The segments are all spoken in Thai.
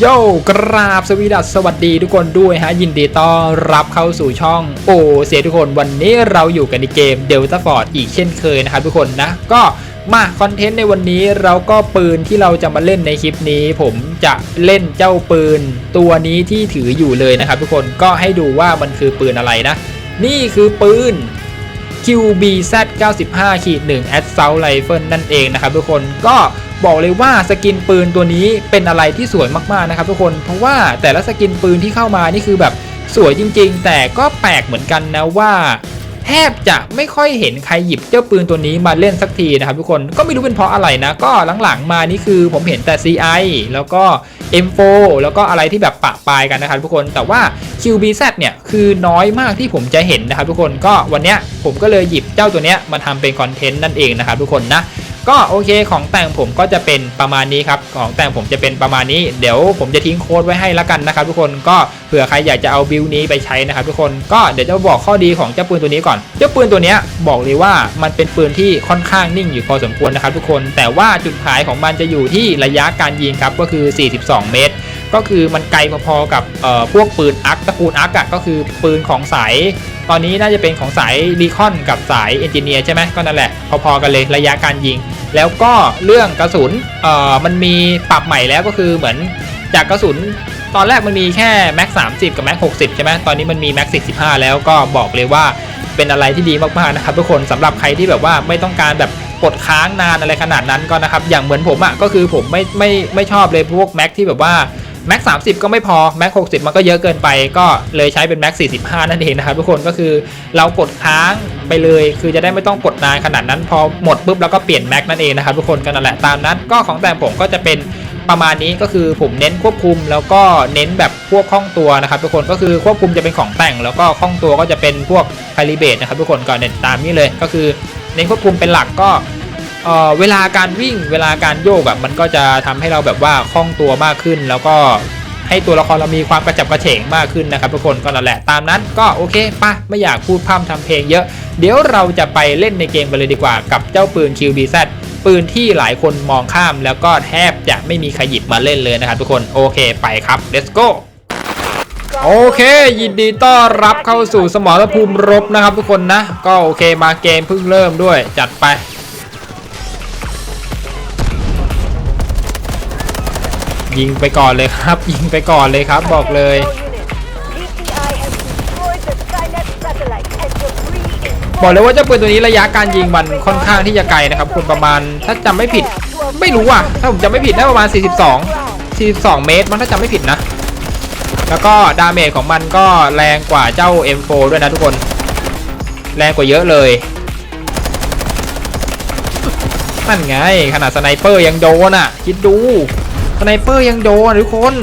โยกราบสวีดัสสวัสดีทุกคนด้วยฮะ ยินดีต้อนรับเข้าสู่ช่องโอเสียทุกคนวันนี้เราอยู่กันในเกม Delta Force อีกเช่นเคยนะครับทุกคนนะ ก็มาคอนเทนต์ในวันนี้เราก็ปืนที่เราจะมาเล่นในคลิปนี้ ผมจะเล่นเจ้าปืนตัวนี้ที่ถืออยู่เลยนะครับทุกคนก็ให้ดูว่ามันคือปืนอะไรนะ นี่คือปืน QBZ 95-1 Assault Rifle นั่นเองนะครับทุกคนก็ บอกเลยว่าสกินปืนตัวนี้เป็นอะไรที่สวยมากๆนะครับทุกคน เพราะว่าแต่ละสกินปืนที่เข้ามานี่คือแบบสวยจริง ๆ แต่ก็แปลกเหมือนกันนะว่าแทบจะไม่ค่อยเห็นใครหยิบเจ้าปืนตัวนี้มาเล่นสักทีนะครับทุกคนก็ไม่รู้เป็นเพราะอะไรนะ ก็หลังๆมานี่คือผมเห็นแต่ CI แล้วก็ M4 แล้วก็อะไรที่แบบปะปายกันนะครับทุกคนแต่ว่า QBZ เนี่ยคือน้อยมากที่ผมจะเห็นนะครับทุกคนก็วันเนี้ยผมก็เลยหยิบเจ้าตัวเนี้ยมาทำเป็นคอนเทนต์นั่นเองนะครับทุกคนนะ ก็โอเคของแต่งผมก็จะเป็นประมาณนี้ครับของแต่งผมจะเป็นประมาณนี้ เดี๋ยวผมจะทิ้งโค้ดไว้ให้แล้วกันนะครับ ทุกคนก็เผื่อใครอยากจะเอาบิลนี้ไปใช้นะครับ ทุกคนก็เดี๋ยวจะบอกข้อดีของเจ้าปืนตัวนี้ก่อน เจ้าปืนตัวนี้บอกเลยว่ามันเป็นปืนที่ค่อนข้างนิ่งอยู่พอสมควรนะครับ ทุกคนแต่ว่าจุดขายของมันจะอยู่ที่ระยะการยิงครับก็คือ 42 เมตร ก็คือมันไกลพอๆกับพวกปืนอักตระกูลอักอะก็คือปืนของสาย ตอนนี้น่าจะเป็นของสายรีคอนกับสายเอนจิเนียร์ใช่ไหมก็นั่นแหละ พอๆกันเลยระยะการยิง แล้วก็เรื่องกระสุนมันมีปรับใหม่แล้วก็คือเหมือนจากกระสุนตอนแรกมันมีแค่แม็ก30กับแม็ก60ใช่ไหมตอนนี้มันมีแม็ก45แล้วก็บอกเลยว่าเป็นอะไรที่ดีมากๆนะครับทุกคนสำหรับใครที่แบบว่าไม่ต้องการแบบกดค้างนานอะไรขนาดนั้นก็นะครับอย่างเหมือนผมอะ่ะก็คือผมไม่ไม่ไม่ชอบเลยพวกแม็กที่แบบว่า แม็ก30ก็ไม่พอแม็ก60มันก็เยอะเกินไป ก็เลยใช้เป็นแม็ก45นั่นเองนะครับทุกคนก็คือเรากดค้างไปเลย คือจะได้ไม่ต้องกดนานขนาดนั้น พอหมดปุ๊บเราก็เปลี่ยนแม็กนั่นเองนะครับทุกคนก็นั่นแหละตามนั้นก็ของแต่ผมก็จะเป็นประมาณนี้ก็คือผมเน้นควบคุมแล้วก็เน้นแบบพวกคล่องตัวนะครับทุกคนก็คือควบคุมจะเป็นของแต่ง แล้วก็คล่องตัวก็จะเป็นพวกไพลิเบตนะครับทุกคนก็เน้นตามนี้เลยก็คือเน้นควบคุมเป็นหลักก็ เอ่อเวลาการวิ่งเวลาการโยกแบบมันก็จะทำให้เราแบบว่าคล่องตัวมากขึ้น แล้วก็ให้ตัวละครเรามีความกระจับกระเฉงมากขึ้นนะครับทุกคนก็นั่นแหละตามนั้นก็โอเคปะไม่อยากพูดพร่ำทำเพลงเยอะ เดี๋ยวเราจะไปเล่นในเกมกันเลยดีกว่ากับเจ้าปืน QBZ ปืนที่หลายคนมองข้ามแล้วก็แทบจะไม่มีใครหยิบมาเล่นเลยนะครับทุกคนโอเคไปครับ let's go โอเค ยินดีต้อนรับเข้าสู่สมรภูมิรบนะครับทุกคนนะ ก็โอเคมาเกมเพิ่งเริ่มด้วยจัดไป ยิงไปก่อนเลยครับ ยิงไปก่อนเลยครับ บอกเลย บอกเลยว่าเจ้าปืนตัวนี้ระยะการยิงมันค่อนข้างที่จะไกลนะครับ คุณประมาณถ้าจำไม่ผิด ไม่รู้อะ ถ้าผมจำไม่ผิดน่าประมาณ 42 42 เมตร มันถ้าจำไม่ผิดนะ แล้วก็ดาเมจของมันก็แรงกว่าเจ้า M4 ด้วยนะทุกคน แรงกว่าเยอะเลยนั่นไง ขนาดสไนเปอร์ยังโดนอะ คิดดู ไนเปอร์ยังโดนอะทุกคน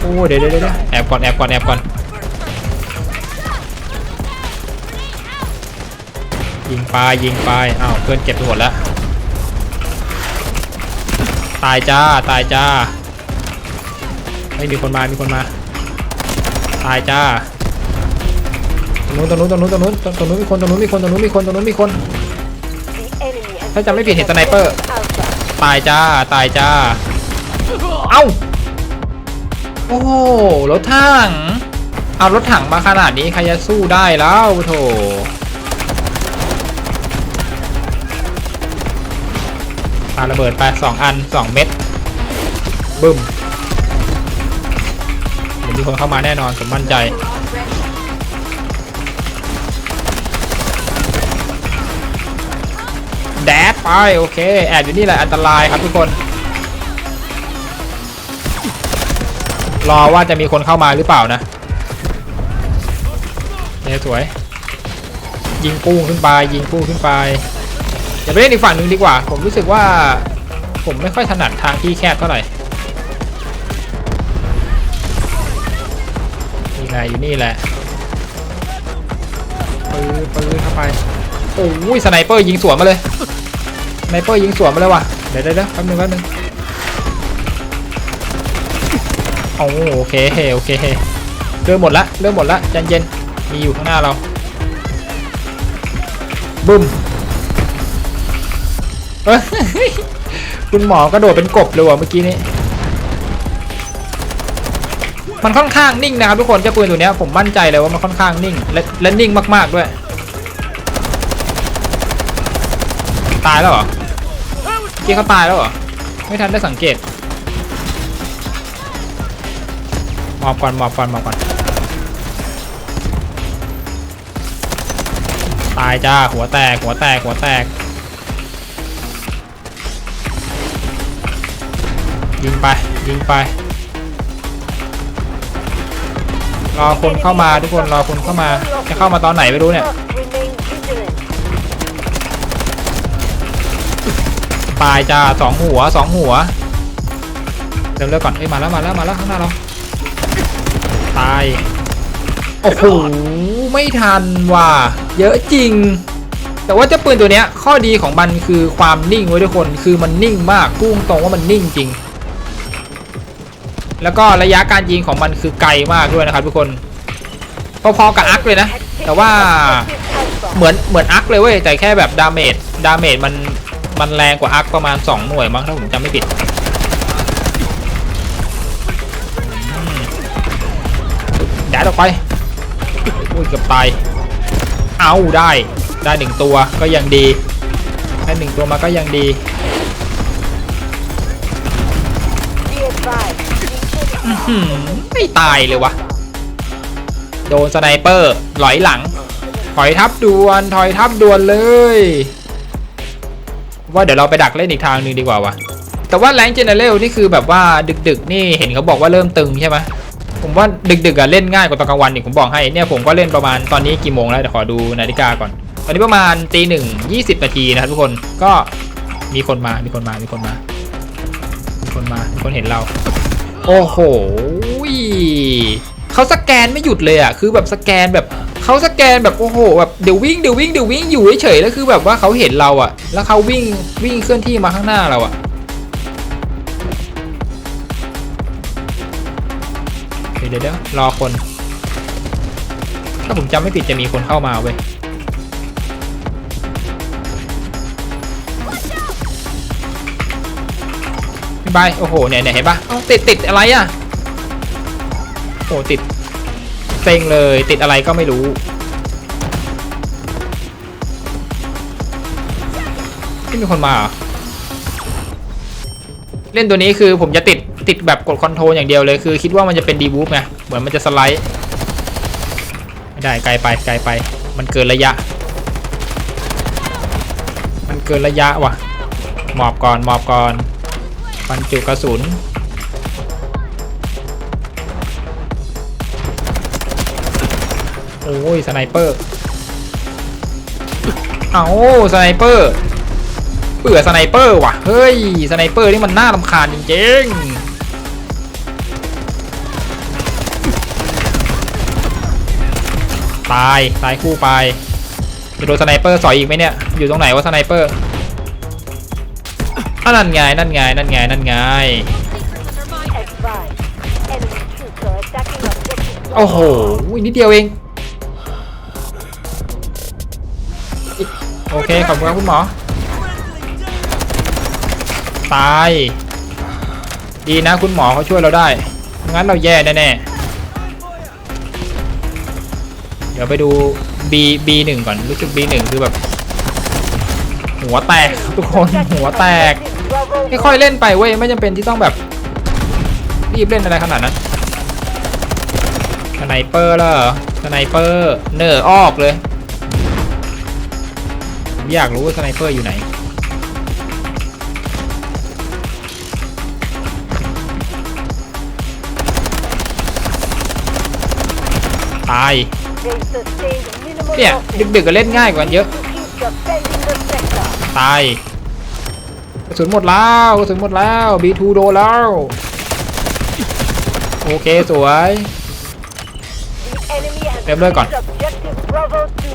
โอ้เดี๋ยวเดี๋ยวเดี๋ยวแอบก่อนแอบก่อนแอบก่อนยิงไปยิงไปอ้าวเพื่อนเก็บไปหมดแล้วตายจ้าตายจ้าไม่มีคนมามีคนมา ตายจ้าตรงนู้นตรงนู้นตรงนู้นตรงนู้นตรงนู้นมีคนตรงนู้นมีคนตรงนู้นมีคนตรงนู้นมีคนถ้าจำไม่ผิดเห็นสไนเปอร์ตายจ้าตายจ้า เอ้า โอ้โหรถถัง เอารถถังมาขนาดนี้ใครจะสู้ได้แล้วโถปาระเบิดไปสองอันสองเม็ดบึ้มเดี๋ยวมีคนเข้ามาแน่นอนผมมั่นใจ แดดไป โอเค แอบอยู่นี่แหละ อันตรายครับทุกคน รอว่าจะมีคนเข้ามาหรือเปล่านะเนี่ยสวย ยิงกู้ขึ้นไป ยิงกู้ขึ้นไปอย่าไปเล่นอีกฝั่งหนึ่งดีกว่า ผมรู้สึกว่า ผมไม่ค่อยถนัดทางที่แคบเท่าไหร่นี่ไงอยู่นี่แหละปืนปืนเข้าไปโอ้ยสไนเปอร์ยิงสวนมาเลยสไนเปอร์ยิงสวนมาเลยว่ะเดี๋ยวเดี๋ยวเดี๋ยวแป๊บนึงแป๊บนึง โอ้โอเคโอเคเริ่มหมดละเริ่มหมดละใจเย็นมีอยู่ข้างหน้าเราบึ้มเอ้ยคุณหมอกระโดดเป็นกบเลยว่ะเมื่อกี้นี้ มันค่อนข้างนิ่งนะครับทุกคนเจ้าปืนตัวนี้ผมมั่นใจเลยว่ามันค่อนข้างนิ่งและและนิ่งมากๆด้วย ตายแล้วเหรอเมื่อกี้เขาตายแล้วเหรอไม่ทันได้สังเกต มอบก่อนหมอบก่อนหมอบก่อนตายจ้าหัวแตกหัวแตกหัวแตกยิงไปยิงไป รอคนเข้ามาทุกคนรอคนเข้ามาจะเข้ามาตอนไหนไม่รู้เนี่ยตายจ้าสองหัวสองหัวเริ่มเลือกก่อนเอ้ยมาแล้วมาแล้วมาแล้วข้างหน้าเรา ตาย โอ้โห ไม่ทันว่ะ เยอะจริง แต่ว่าเจ้าปืนตัวเนี้ย ข้อดีของมันคือความนิ่งไว้ยทุกคน คือมันนิ่งมากพุ่งตรงว่ามันนิ่งจริง แล้วก็ระยะการยิงของมันคือไกลมากด้วยนะครับทุกคน พอๆกับอักเลยนะ แต่ว่าเหมือนเหมือนอักเลยเว้ย แต่แค่แบบดาเมจ ดาเมจมันมันแรงกว่าอักประมาณ 2 หน่วยมั้งถ้าผมจำไม่ผิด ดออกไปอุ้ยเกือบตายเอาได้ได้หนึ่งตัวก็ยังดีได้หนึ่งตัวมาก็ยังดีไม่ตายเลยวะโดนสไนเปอร์หลอยหลังถอยทับดวนถอยทับดวนเลย ว่าเดี๋ยวเราไปดักเล่นอีกทางหนึ่งดีกว่าวะแต่ว่าแรงเจเนเรลนี่คือแบบว่าดึกๆ นี่เห็นเขาบอกว่าเริ่มตึงใช่ไหม ผมว่าดึกๆอะเล่นง่ายกว่าตอนกลางวันอีกผมบอกให้เนี่ยผมก็เล่นประมาณตอนนี้กี่โมงแล้วเดี๋ยวขอดูนาฬิกาก่อน ตอนนี้ประมาณตีหนึ่งยี่สิบนาทีนะครับทุกคนก็มีคนมามีคนมามีคนมามีคนมามีคนเห็นเรา โอ้โหเขาสแกนไม่หยุดเลยอะคือแบบสแกนแบบเขาสแกนแบบโอ้โหแบบเดี๋ยววิ่งเดี๋ยววิ่งเดี๋ยววิ่งอยู่เฉยๆแล้วคือแบบว่าเขาเห็นเราอะ แล้วเขาวิ่งวิ่งเคลื่อนที่มาข้างหน้าเราอะ เดี๋ยวเดี๋ยวรอคน ถ้าผมจำไม่ผิดจะมีคนเข้ามาเว้ยบาย โอ้โห เนี่ยเนี่ยเห็นปะเอาติดติดอะไรอะโอ้ติดเซ็งเลย ติดอะไรก็ไม่รู้ ไม่มีคนมา เล่นตัวนี้คือผมจะติด ติดแบบกดคอนโทรลอย่างเดียวเลยคือคิดว่ามันจะเป็นดีบูฟไงเหมือนมันจะสไลด์ไม่ได้ไกลไปไกลไป มันเกินระยะ มันเกินระยะว่ะหมอบก่อนหมอบก่อนบรรจุกระสุนโอ้ยสไนเปอร์เอาสไนเปอร์เบื่อสไนเปอร์ว่ะเฮ้ยสไนเปอร์นี่มันน่ารำคาญจริงๆ ตายตายคู่ไปจะโดนสไนเปอร์สอยอีกไหมเนี่ยอยู่ตรงไหนวะสไนเปอร์อะนั่นไงนั่นไงนั่นไงนั่นไงโอ้โหนิดเดียวเองโอเคขอบคุณครับคุณหมอตายดีนะคุณหมอเขาช่วยเราได้ไม่งั้นเราแย่แน่ๆ เดี๋ยวไปดู B B1 ก่อนรู้สึก B1 คือแบบ หัวแตกทุกคนหัวแตก Bravo ค่อยๆเล่นไปเว้ยไม่จำเป็นที่ต้องแบบรีบเล่นอะไรขนาดนั้นสไนเปอร์แล้วสไนเปอร์เนอร์ออกเลยอยากรู้ว่าสไนเปอร์อยู่ไหนตาย เนี่ยดึกๆก็เล่นง่ายกว่าเยอะ ตายกระสุนหมดแล้วกระสุนหมดแล้ว B2 โดนแล้ว โอเคสวยเริ่มเลยก่อน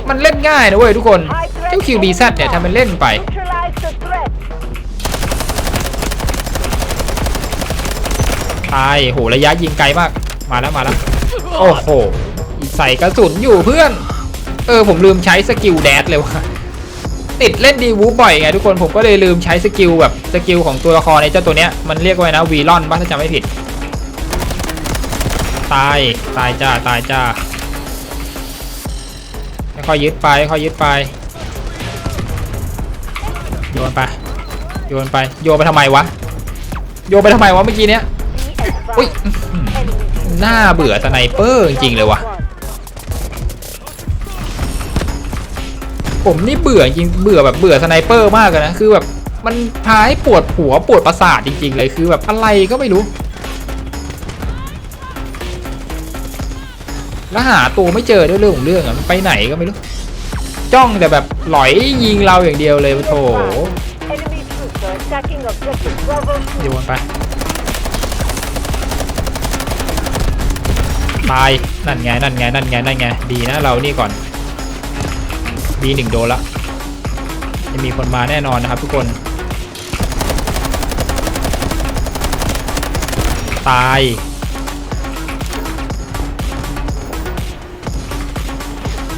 มันเล่นง่ายนะเว้ยทุกคน เจ้า QBZ เนี่ยทำเป็นเล่นไป ตาย โห ระยะยิงไกลมาก มาแล้วมาแล้ว โอ้โห ใส่กระสุนอยู่เพื่อน เออผมลืมใช้สกิลแดดเลยว่ะติดเล่นดีวูบ่อยไงทุกคนผมก็เลยลืมใช้สกิลแบบสกิลของตัวละครในเจ้าตัวเนี้ยมันเรียกว่าไงนะวีลอนบ้าถ้าจำไม่ผิด ตายตายจ้าตายจ้าค่อยยึดไปค่อยยึดไป โยนไป โยนไปโยนไปทำไมวะ โยนไปทำไมวะเมื่อกี้เนี้ยอุ้ยหน้าเบื่อสไนเปอร์จริงๆเลยว่ะ ผมนี่เบื่อจริงเบื่อแบบเบื่อสไนเปอร์มากเลยนะคือแบบมันพาให้ปวดหัวปวดประสาทจริง ๆ เลยคือแบบอะไรก็ไม่รู้แล้วหาตัวไม่เจอด้วยเรื่องของเรื่องอะมันไปไหนก็ไม่รู้จ้องแต่แบบหลอยยิงเราอย่างเดียวเลยโถโยนไปตายนั่นไงนั่นไงนั่นไงนั่นไงดีนะเรานี่ก่อน บีหนึ่งโดนละจะมีคนมาแน่นอนนะครับทุกคน ตาย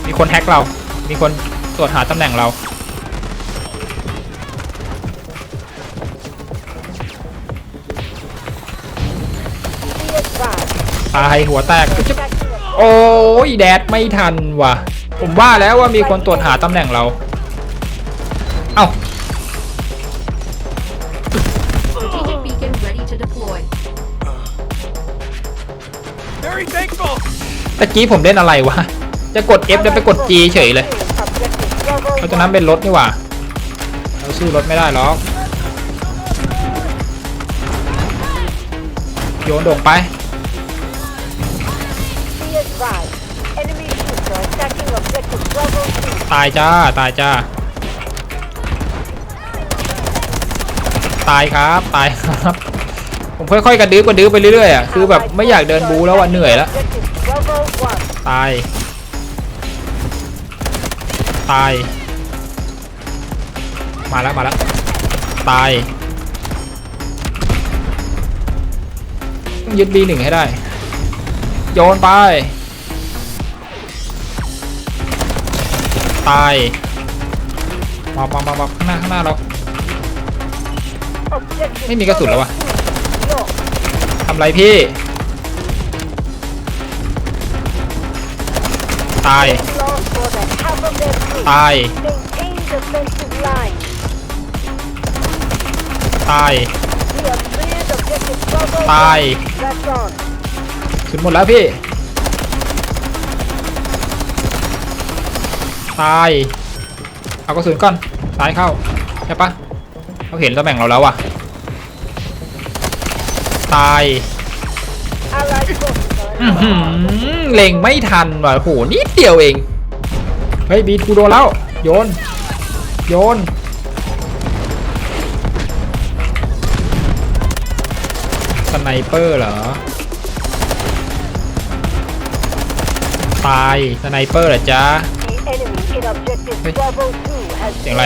มีคนแฮกเรา มีคนตรวจหาตำแหน่งเรา ตายหัวแตก โอ้ยแดดไม่ทันว่ะ ผมว่าแล้วว่ามีคนตรวจหาตำแหน่งเรา เอ้า Strategic beacon ready to deploy. Very thankful. ตะกี้ผมเล่นอะไรวะ จะกด F แล้วไปกด G เฉยเลย Objective Bravo เพราะฉะนั้นเป็นรถนี่หว่า เราสู้รถไม่ได้หรอก โยนโด่งไป ตายจ้า ตายจ้า ตายครับ ตายครับ ผมค่อยๆกระดื้อกระดื้อไปเรื่อยๆอะ คือแบบไม่อยากเดินบูแล้วอะเหนื่อยแล้ว ตาย ตาย มาแล้วมาแล้ว ตายต้องยึด B1 ให้ได้ โยนไป ตายมามามามาข้างหน้าข้างหน้าเรา Objective ไม่มีกระสุนแล้ววะ Bravo 2. Lost. ทำไรพี่ ตาย Lost more than half of their fleet. ตาย Maintain defensive line. ตาย We have cleared objective Bravo ตาย 1. Press on. สุดหมดแล้วพี่ ตาย เอากระสุนก่อนซ้ายเข้า ใช่ปะเขาเห็นตำแหน่งเราแล้วอะตายเล็งไม่ทันว่ะโหนิดเดียวเอง เฮ้ยบีทูโดนแล้ว โยน โยน สไนเปอร์เหรอ ตาย สไนเปอร์เหรอจ๊ะ เสียงอะไร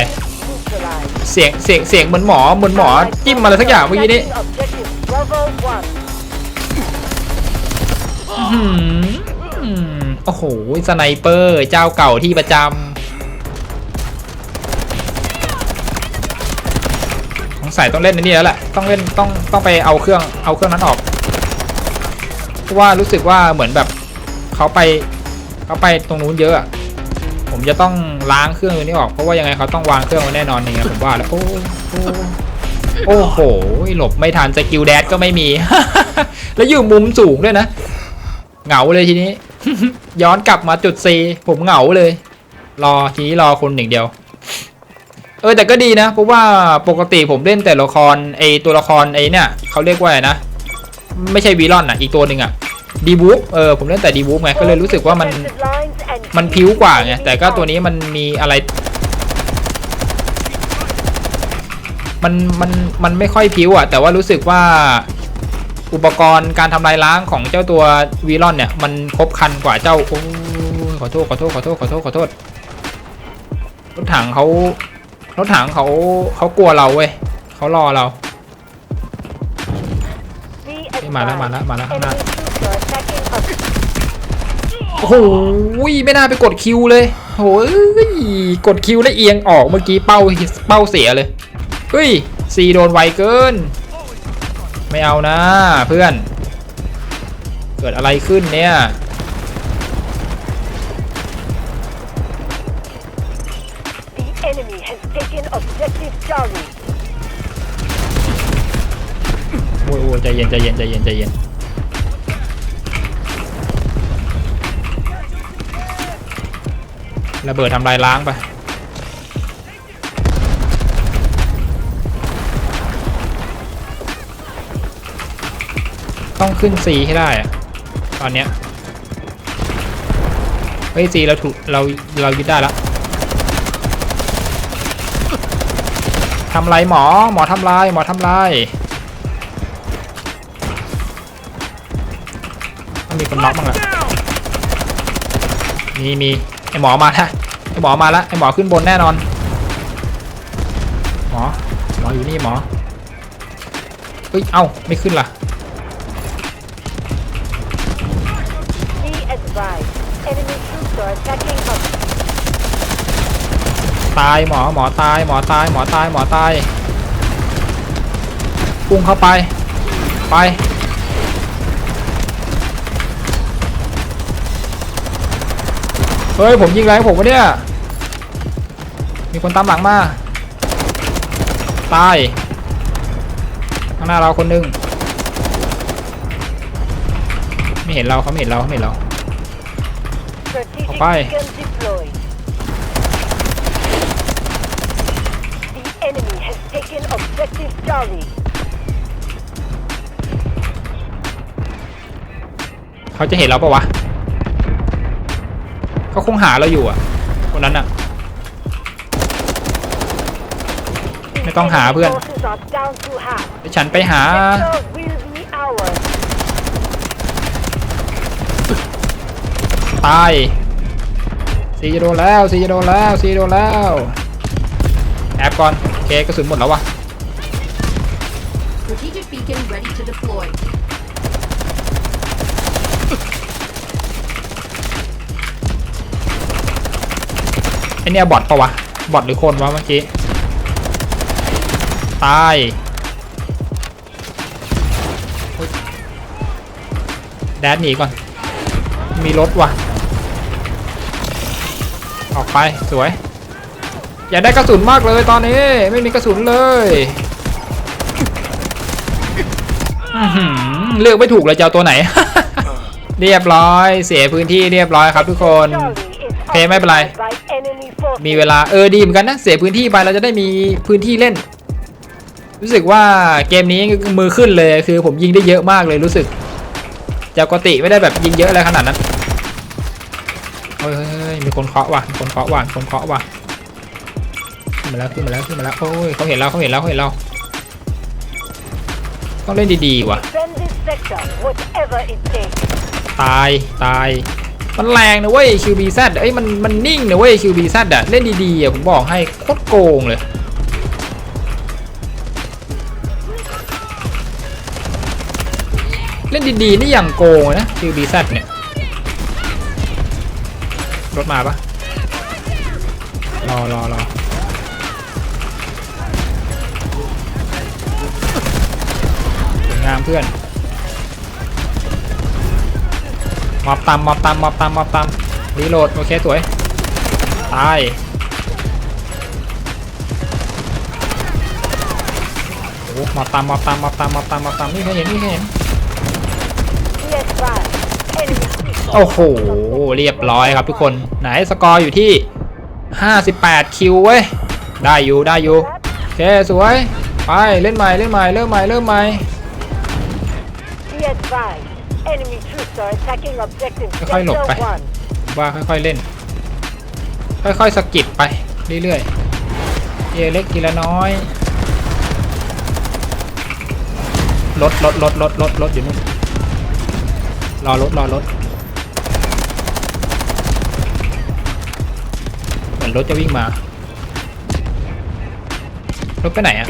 เสียงเสียงเสียงเหมือนหมอเหมือนหมอจิ้มอะไรสักอย่างเมื่อกี้นี้โอ้โหสไนเปอร์เจ้าเก่าที่ประจำสงสัยต้องเล่นในนี่แล้วแหละต้องเล่นต้องต้องไปเอาเครื่องเอาเครื่องนั้นออกเพราะว่ารู้สึกว่าเหมือนแบบเขาไปเขาไปตรงนู้นเยอะอะ ผมจะต้องล้างเครื่องตัวนี้ออกเพราะว่ายังไงเขาต้องวางเครื่องไว้แน่นอนอย่างเงี้ยผมว่าแล้วโอ้โอ้โอ้โหหลบไม่ทันสกิลแดดก็ไม่มี แล้วอยู่มุมสูงด้วยนะ เหงาเลยทีนี้ ย้อนกลับมาจุด C ผมเหงาเลย รอทีนี้รอคนหนึ่งเดียว เออแต่ก็ดีนะ เพราะว่าปกติผมเล่นแต่ละครไอตัวละครไอเนี่ยเขาเรียกว่าอะไรนะ ไม่ใช่วีลอนอะ อีกตัวหนึ่งอะดีบูฟเออผมเล่นแต่ดีบูฟไงก็เลยรู้สึกว่ามัน มันพิ้วกว่าไงแต่ก็ตัวนี้มันมีอะไร มันมันมันไม่ค่อยพิ้วอะแต่ว่ารู้สึกว่าอุปกรณ์การทำลายล้างของเจ้าตัววีลอนเนี่ย มันครบครันกว่าเจ้าโอ้ยขอโทษขอโทษขอโทษขอโทษขอโทษรถถังเขารถถังเขาเขากลัวเราเว้ยเขารอเรา Be เฮ้ยมาแล้วมาแล้วมาแล้วข้างหน้า Enemy troops are attacking us. โอ้โหไม่น่าไปกดคิวเลยโอ้ยกดคิวแล้วเอียงออกเมื่อกี้เป้าเป้าเสียเลยเฮ้ยซีโดนไวเกิน ไม่เอานะเพื่อน เกิดอะไรขึ้นเนี่ย The enemy has taken objective Charlie. โอ้ยโอ้ยใจเย็นใจเย็นใจเย็นใจเย็น ระเบิดทำลายล้างไปต้องขึ้น C ให้ได้อะตอนเนี้ยเฮ้ย C เราถูกเราเรายึดได้แล้วทำไรหมอหมอทำลายหมอทำลายมีคนน็อกบ้างละมีมี ไอหมอมาแล้วไอหมอมาแล้วไอหมอขึ้นบนแน่นอน หมอ หมออยู่นี่หมอ เฮ้ย เอ้า ไม่ขึ้นล่ะ Be advised. Enemy troops are attacking us. ตายหมอหมอตายหมอตายหมอตายหมอตาย พุ่งเข้าไป ไป เฮ้ยผมยิงแรงผมวะเนี่ย มีคนตามหลังมา ตาย ข้างหน้าเราคนหนึง ไม่เห็นเราเขาไม่เห็นเราเขาไม่เห็นเรา Strategic Bye. beacon deployed. The enemy has taken objective Charlie. เขาจะเห็นเราปะวะ เขาคงหาเราอยู่อะคนนั้นอะ The Mày con hả enemy Bươn? forces are down to half. เดี๋ยวฉันไปหา ตายซีจะโดนแล้วซีจะโดนแล้วซีโดนแล้วแอบก่อนโอเคกระสุนหมดแล้ววะ ไอเนี่ยบอทปะวะ บอทหรือคนวะเมื่อกี้ ตายโอ๊ยแดดหนีก่อน มีรถว่ะ ออกไปสวย อย่าได้กระสุนมากเลยตอนนี้ ไม่มีกระสุนเลยเลือกไม่ถูกเลยจะเอาตัวไหน เรียบร้อย เสียพื้นที่เรียบร้อยครับทุกคนโอเคไม่เป็นไร มีเวลาเออดีเหมือนกันนะเสียพื้นที่ไปเราจะได้มีพื้นที่เล่น รู้สึกว่าเกมนี้มือขึ้นเลยคือผมยิงได้เยอะมากเลยรู้สึกจากปกติไม่ได้แบบยิงเยอะอะไรขนาดนั้นเฮ้ยเฮ้ยเฮ้ยมีคนเคาะว่ะมีคนเคาะว่ะมีคนเคาะว่ะขึ้นมาแล้วขึ้นมาแล้วขึ้นมาแล้วโอ้ยเขาเห็นเราเขาเห็นเราเขาเห็นเราต้องเล่นดีๆว่ะ Defend this sector, whatever it takes. ตายตาย มันแรงนะเว้ย QBZ เอ้ยมันมันนิ่งนะเว้ย QBZ อะเล่นดีๆอะผมบอกให้โคตรโกงเลย เล่นดีๆนี่อย่างโกงเลยนะ QBZ เนี่ยรถมาปะรอรอรอสวยงามเพื่อน มอบตามมอบตามมอบตามมอบตามรีโหลดโอเคสวยตายโอ้มอบตามมอบตามมอบตามมอบตามมอบตามนี่เขาเห็นนี่เขาเห็นโอ้โหเรียบร้อยครับทุกคนไหนสกอร์อยู่ที่ 58 คิวเว้ยได้อยู่ได้อยู่โอเคสวยไปเล่นใหม่เล่นใหม่เริ่มใหม่เริ่มใหม่ Enemy troops are attacking objective Cái khoai lột Delta phải. 1. ว่าค่อยๆเล่น ค่อยๆสะกิดไปเรื่อยๆทีละเล็กทีละน้อยรถรถรถรถรถรถอยู่นู่นรอรถรอรถเหมือนรถจะวิ่งมารถไปไหนอะ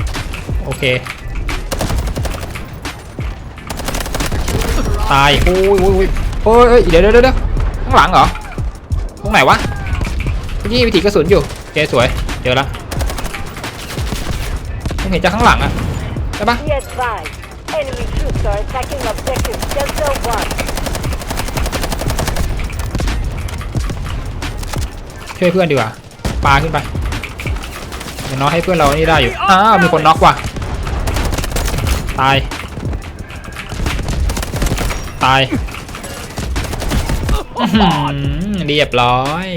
โอเค ตายโอ้ยโอ้ยโอ้ยเดี๋ยวเดี๋ยวเดี๋ยวข้างหลังเหรอตรงไหนวะยี่วิถีกระสุนอยู่เจสวยเจอแล้วผมเห็นจากข้างหลังอะได้ปะช่วยเพื่อนดีกว่าปาขึ้นไปเดี๋ยวน้องให้เพื่อนเรานี่ได้อยู่อ้าวมีคนน็อกว่ะตาย ตายเรียบร้อย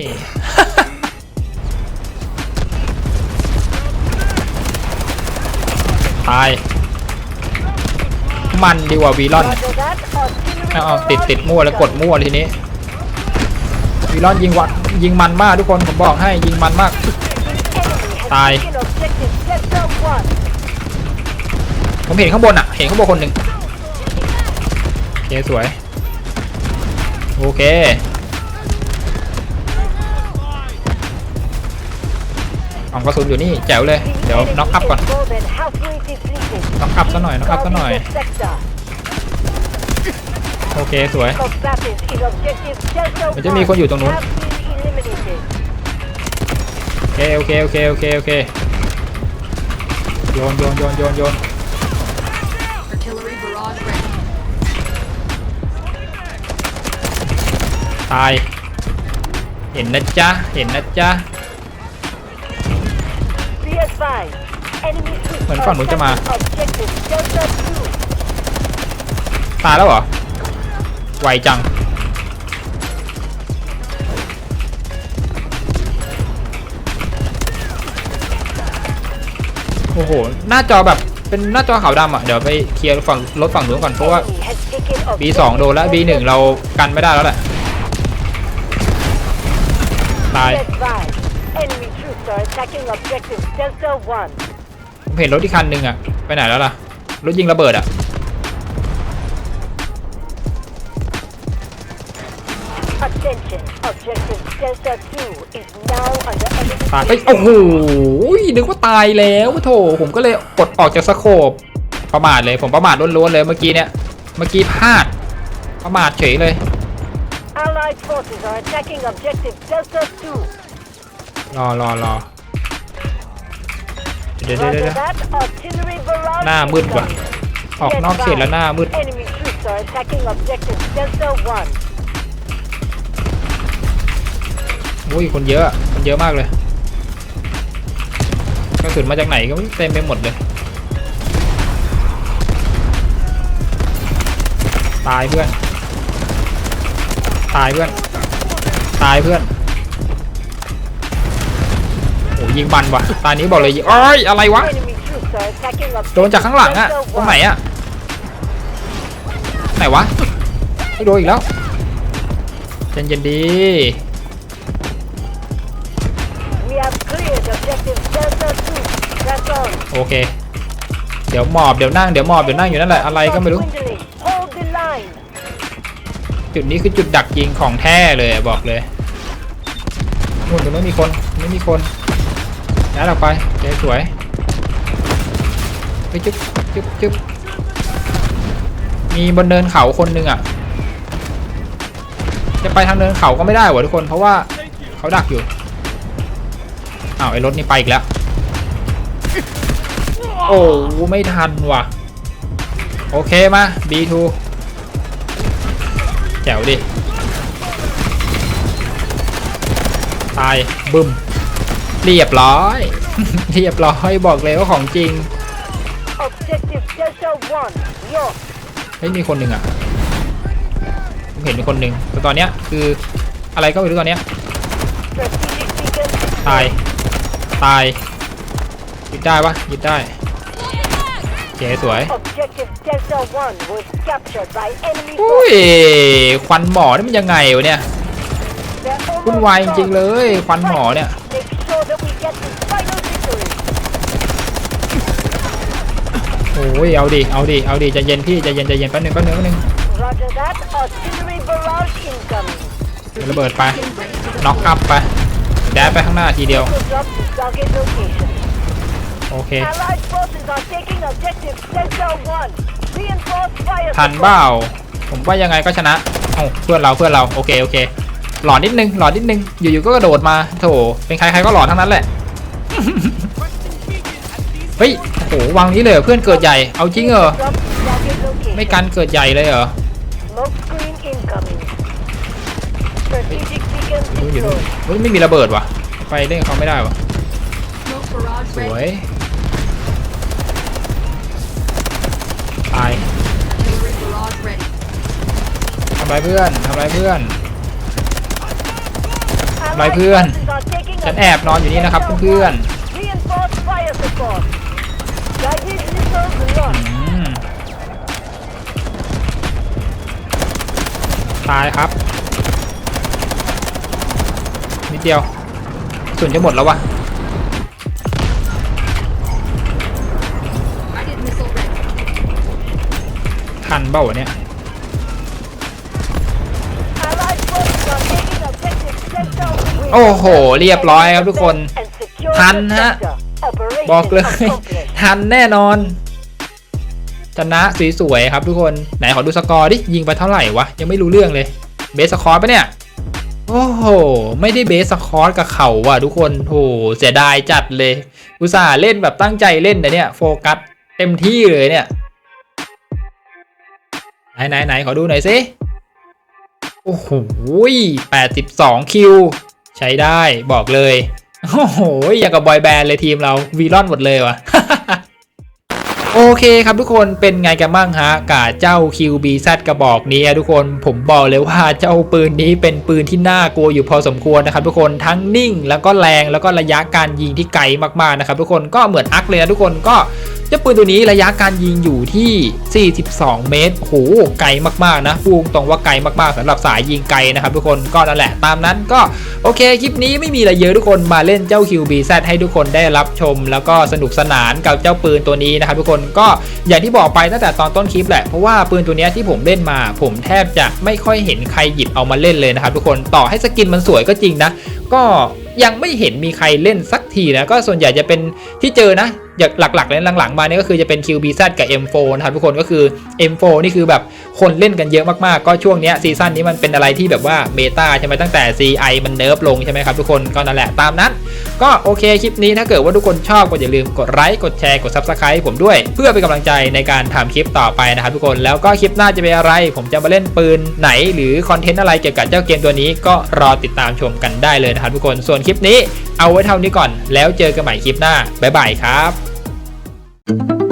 ตาย มันดีกว่าวีลอนเอาติดติดมั่วแล้วกดมั่วทีนี้ วีลอนยิงวัดยิงมันมากทุกคนผมบอกให้ยิงมันมาก Enemy has Tài. taken objective Delta 1. ผมเห็นข้างบนอะ เห็นข้างบนคนหนึ่ง เคสวย โอเค ของกระสุนอยู่นี่แจ๋วเลย เดี๋ยวน็อกอัพก่อน น็อกอัพซะหน่อย น็อกอัพซะหน่อย โอเคสวย มันจะมีคนอยู่ตรงนู้น โอเค โอเค โอเค โอเค โอเค โยนโยนโยนโยนโยน ตาย เห็นนะจ๊ะ เห็นนะจ๊ะ Be advised. Enemy troops เหมือนฝั่งนู้นจะมา attacking objective Delta ตายแล้วเหรอ ไวจัง โอ้โห หน้าจอแบบเป็นหน้าจอขาวดำอะ เดี๋ยวไปเคลียร์ฝั่งรถฝั่งนู้นก่อนเพราะว่า 2. Enemy has taken B2 โดนแล้ว B1 เรากันไม่ได้แล้วแหละ ตาย Be advised. Enemy troops are attacking objective Delta 1. ผมเห็นรถที่คันหนึ่งอะไปไหนแล้วล่ะ รถยิงระเบิดอะ Attention. Objective Delta 2 is now under enemy ตายเอ้ยโอ้โห นึกว่าตายแล้วโถผมก็เลยกดออกจากสโคปประมาทเลย ผมประมาทล้วนๆเลยเมื่อกี้เนี่ย เมื่อกี้พลาด ประมาทเฉยเลย Allied forces are attacking objective Delta 2. รอรอรอเดี๋ยวเดี๋ยวเดี๋ยว Roger เดี๋ยว that. Artillery barrage หน้ามืดว่ะ incoming. ออกนอกเขตแล้วหน้ามืด Enemy troops are attacking objective Delta 1. โอ้ยคนเยอะคนเยอะมากเลยกระสุนมาจากไหนก็ไม่เต็มไปหมดเลย ตายเพื่อน ตายเพื่อน ตายเพื่อนโอ้ยิงบันว่ะตานี้บอกเลยยิงโอ้ยอะไรวะ โดนจากข้างหลังอะตรงไหนอะไหนวะไม่โดนอีกแล้วเย็นเย็นดีโอเค เดี๋ยวหมอบเดี๋ยวนั่งเดี๋ยวหมอบเดี๋ยวนั่งอยู่นั่นแหละอะไรก็ไม่รู้ จุดนี้คือจุดดักยิงของแท้เลยบอกเลยนู่นตรงนู้นมีคนไม่มีคนย้ายออกไปโอเคสวยไปจุ๊บจุ๊บจุ๊บมีบนเนินเขาคนหนึ่งอะ จะไปทางเนินเขาก็ไม่ได้วะทุกคน เพราะว่าเขาดักอยู่อ้าวไอ้รถนี่ไปอีกแล้ว โอ้ไม่ทันว่ะ โอเคมา B2 จ๋วดิ ตายบึ้ม เรียบร้อย เรียบร้อยบอกเลยว่าของจริง Objective Delta 1. York. เฮ้ยมีคนหนึ่งอะผมเห็นมีคนหนึ่งแต่ตอนเนี้ยคืออะไรก็ไม่รู้ตอนเนี้ย Strategic beacon. ตาย ตายยึดได้ปะยึดได้โอเคสวย Objective Delta 1 was captured by enemy อุ้ย forces. ควันหมอนี่มันยังไงวะเนี่ย They're almost วุ่นวายจริงๆเลย gone. ควันหมอเนี่ย Make sure that we get this final victory. โอ้ย เอาดิ เอาดิ เอาดิใจเย็นพี่ใจเย็นใจเย็นแป๊บนึงแป๊บนึงแป๊บนึง Roger that. Artillery barrage incoming. เดี๋ยวระเบิดไป Beacon ready to deploy. น็อกอัพไป แดดไปข้างหน้าทีเดียว Local drop to target location. โอเค Allied forces are taking objective Delta 1. Reinforced fire ทัน support. เบ้าผมว่ายังไงก็ชนะเอ้าเพื่อนเราเพื่อนเราโอเคโอเคหลอนนิดนึงหลอนนิดนึงอยู่ๆก็กระโดดมาโถเป็นใครใครก็หลอนทั้งนั้นแหละเฮ้ยโอ้โหวางนี้เลยเหรอเพื่อนเกิดใหญ่เอาจริงเหรอ Drop to target location. ไม่กันเกิดใหญ่เลยเหรอ Smoke screen incoming. Strategic beacon อยู่อยู่นู่นเฮ้ยไม่มีระเบิดว่ะไปเล่นกับเขาไม่ได้ว่ะ Smoke barrage สวยำไรเพื่อนทำไรเพื่อนทำรยเพื่อน ฉันแอบนอนอยู่นี่นะครับเพื่อนตายครับนิดเดียวส่วนจะหมดแล้ววะทันเบ้าเนี่ย โอ้โห เรียบร้อยครับทุกคน ทันฮะ บอกเลย ทันแน่นอน ชนะสวยๆครับทุกคน ไหนขอดูสกอร์ดิ ยิงไปเท่าไหร่วะ ยังไม่รู้เรื่องเลย เบสสคอร์ปะเนี่ย โอ้โห ไม่ได้เบสสคอร์กับเขาว่ะทุกคนโหเสียดายจัดเลย อุตส่าห์เล่นแบบตั้งใจเล่นนะเนี่ย โฟกัสเต็มที่เลยเนี่ย ไหนไหนไหนขอดูหน่อยสิโอ้โห82 คิว ใช้ได้บอกเลย โอ้โห อย่างกับบอยแบนด์เลยทีมเราวีรอนหมดเลยว่ะโอเคครับทุกคนเป็นไงกันบ้างฮะกับเจ้า QBZ กระบอกนี้ทุกคนผมบอกเลยว่าเจ้าปืนนี้เป็นปืนที่น่ากลัวอยู่พอสมควรนะครับทุกคนทั้งนิ่งแล้วก็แรงแล้วก็ระยะการยิงที่ไกลมากๆนะครับทุกคนก็เหมือนอักเลยนะทุกคนก็เจ้าปืนตัวนี้ระยะการยิงอยู่ที่ 42 เมตรโหไกลมากๆนะพูดตรงว่าไกลมากๆสำหรับสายยิงไกลนะครับทุกคนก็นั่นแหละตามนั้นก็โอเคคลิปนี้ไม่มีอะไรเยอะทุกคนมาเล่นเจ้า QBZ ให้ทุกคนได้รับชม แล้วก็สนุกสนานกับเจ้าปืนตัวนี้นะครับทุกคนก็อย่างที่บอกไปตั้งแต่ตอนต้นคลิปแหละเพราะว่าปืนตัวนี้ที่ผมเล่นมา ผมแทบจะไม่ค่อยเห็นใครหยิบเอามาเล่นเลยนะครับทุกคนต่อให้สกินมันสวยก็จริงนะก็ ยังไม่เห็นมีใครเล่นสักทีนะก็ส่วนใหญ่จะเป็นที่เจอนะอย่างหลักๆเลยหลังๆมาเนี่ยก็คือจะเป็น QBZ กับ M4 นะครับทุกคนก็คือ M4 นี่คือแบบคนเล่นกันเยอะมากๆ ก็ช่วงเนี้ยซีซั่นนี้มันเป็นอะไรที่แบบว่าเมตาใช่ไหมตั้งแต่ CI มันเนิร์ฟลงใช่ไหมครับทุกคนก็นั่นแหละตามนั้น ก็โอเคคลิปนี้ถ้าเกิดว่าทุกคนชอบก็อย่าลืมกดไลค์กดแชร์กด Subscribe ผมด้วย เพื่อเป็นกำลังใจในการทำคลิปต่อไปนะครับทุกคนแล้วก็คลิปหน้าจะเป็นอะไร ผมจะมาเล่นปืนไหน หรือคอนเทนต์อะไรเกี่ยวกับเจ้าเกมตัวนี้ก็รอติดตามชมกันได้เลยนะครับทุกคนส่วนคลิปนี้ เอาไว้เท่านี้ก่อน แล้วเจอกันใหม่คลิปหน้าบ๊ายบายครับ